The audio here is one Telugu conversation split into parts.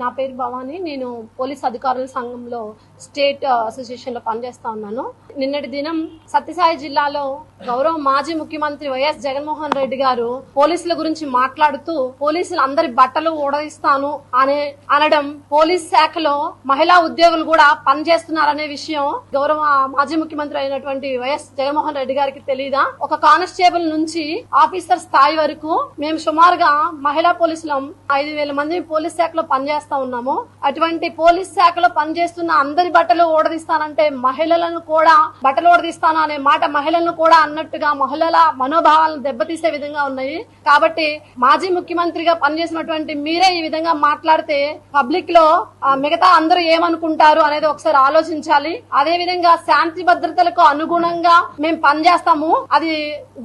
నా పేరు భవాని. నేను పోలీస్ అధికారుల సంఘంలో స్టేట్ అసోసియేషన్లో పనిచేస్తా ఉన్నాను. నిన్నటి దినం సత్యసాయి జిల్లాలో గౌరవ మాజీ ముఖ్యమంత్రి వైఎస్ జగన్మోహన్ రెడ్డి గారు పోలీసుల గురించి మాట్లాడుతూ పోలీసులు అందరి బట్టలు ఊడదీస్తాను అనే అనడం పోలీస్ శాఖలో మహిళా ఉద్యోగులు కూడా పనిచేస్తున్నారనే విషయం గౌరవ మాజీ ముఖ్యమంత్రి అయినటువంటి వైఎస్ జగన్మోహన్ రెడ్డి గారికి తెలియదా ఒక కానిస్టేబుల్ నుంచి ఆఫీసర్ స్థాయి వరకు మేము సుమారుగా మహిళా పోలీసులం ఐదు వేల మంది పోలీస్ శాఖలో పనిచేస్తాం ఉన్నాము? అటువంటి పోలీస్ శాఖలో పనిచేస్తున్న అందరి బట్టలు ఓడదీస్తానంటే మహిళలను కూడా బట్టలు ఓడదీస్తాను అనే మాట మహిళలను కూడా అన్నట్టుగా మహిళల మనోభావాలను దెబ్బతీసే విధంగా ఉన్నాయి. కాబట్టి మాజీ ముఖ్యమంత్రిగా పనిచేసినటువంటి మీరే ఈ విధంగా మాట్లాడితే పబ్లిక్లో మిగతా అందరూ ఏమనుకుంటారు అనేది ఒకసారి ఆలోచించాలి. అదే విధంగా శాంతి భద్రతలకు అనుగుణంగా మేము పనిచేస్తాము అది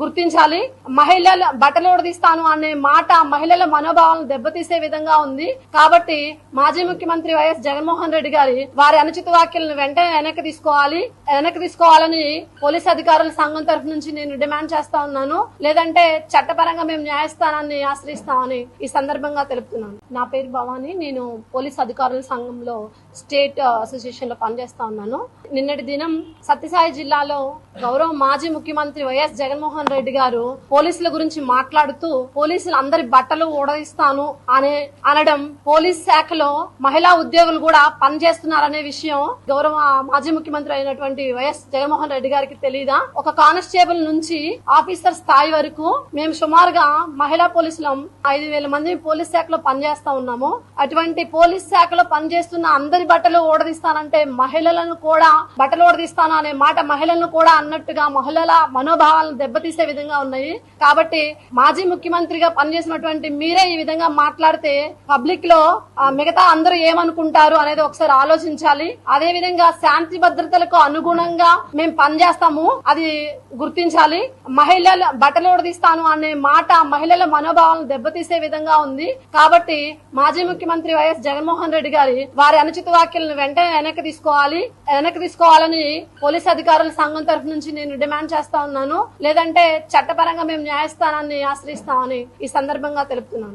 గుర్తించాలి. మహిళల బట్టలు ఓడదీస్తాను అనే మాట మహిళల మనోభావాలను దెబ్బతీసే విధంగా ఉంది. కాబట్టి మాజీ ముఖ్యమంత్రి వైఎస్ జగన్మోహన్ రెడ్డి గారి వారి అనుచిత వ్యాఖ్యలను వెంటనే వెనక్కి తీసుకోవాలి. వెనక్కి తీసుకోవాలని పోలీస్ అధికారుల సంఘం తరఫు నుంచి నేను డిమాండ్ చేస్తా ఉన్నాను. లేదంటే చట్టపరంగా మేము న్యాయస్థానాన్ని ఆశ్రయిస్తామని ఈ సందర్భంగా తెలుపుతున్నాను. నా పేరు భవాని. నేను పోలీస్ అధికారుల సంఘంలో స్టేట్ అసోసియేషన్లో పనిచేస్తా ఉన్నాను. నిన్నటి దినం సత్యసాయి జిల్లాలో గౌరవ మాజీ ముఖ్యమంత్రి వైఎస్ జగన్మోహన్ రెడ్డి గారు పోలీసుల గురించి మాట్లాడుతూ పోలీసులు అందరి బట్టలు ఊడదీస్తాను అనే అనడం పోలీస్ శాఖలో మహిళా ఉద్యోగులు కూడా పనిచేస్తున్నారనే విషయం గౌరవ మాజీ ముఖ్యమంత్రి అయినటువంటి వైఎస్ జగన్మోహన్ రెడ్డి గారికి తెలియదా ఒక కానిస్టేబుల్ నుంచి ఆఫీసర్ స్థాయి వరకు మేము సుమారుగా మహిళా పోలీసులం ఐదు వేల మంది పోలీస్ శాఖలో పనిచేస్తా ఉన్నాము. అటువంటి పోలీస్ శాఖలో పనిచేస్తున్న అందరి బట్టలు ఓడదీస్తానంటే మహిళలను కూడా బట్టలు ఓడదీస్తాను అనే మాట మహిళలను కూడా అన్నట్టుగా మహిళల మనోభావాలను దెబ్బతీసే విధంగా ఉన్నాయి. కాబట్టి మాజీ ముఖ్యమంత్రిగా పనిచేసినటువంటి మీరే ఈ విధంగా మాట్లాడితే పబ్లిక్లో ఆ, మిగతా అందరూ ఏమనుకుంటారు అనేది ఒకసారి ఆలోచించాలి. అదే విధంగా శాంతి భద్రతలకు అనుగుణంగా మేము పనిచేస్తాము. అది గుర్తించాలి. మహిళల బట్టలు ఉడదీస్తాను అనే మాట మహిళల మనోభావాలను దెబ్బతీసే విధంగా ఉంది. కాబట్టి మాజీ ముఖ్యమంత్రి వైఎస్ జగన్మోహన్ రెడ్డి గారి వారి అనుచిత వ్యాఖ్యలను వెంటనే వెనక్కి తీసుకోవాలి. వెనక్కి తీసుకోవాలని పోలీస్ అధికారుల సంఘం తరఫు నుంచి నేను డిమాండ్ చేస్తా ఉన్నాను. లేదంటే చట్టపరంగా మేము న్యాయస్థానాన్ని ఆశ్రయిస్తామని ఈ సందర్భంగా తెలుపుతున్నాను.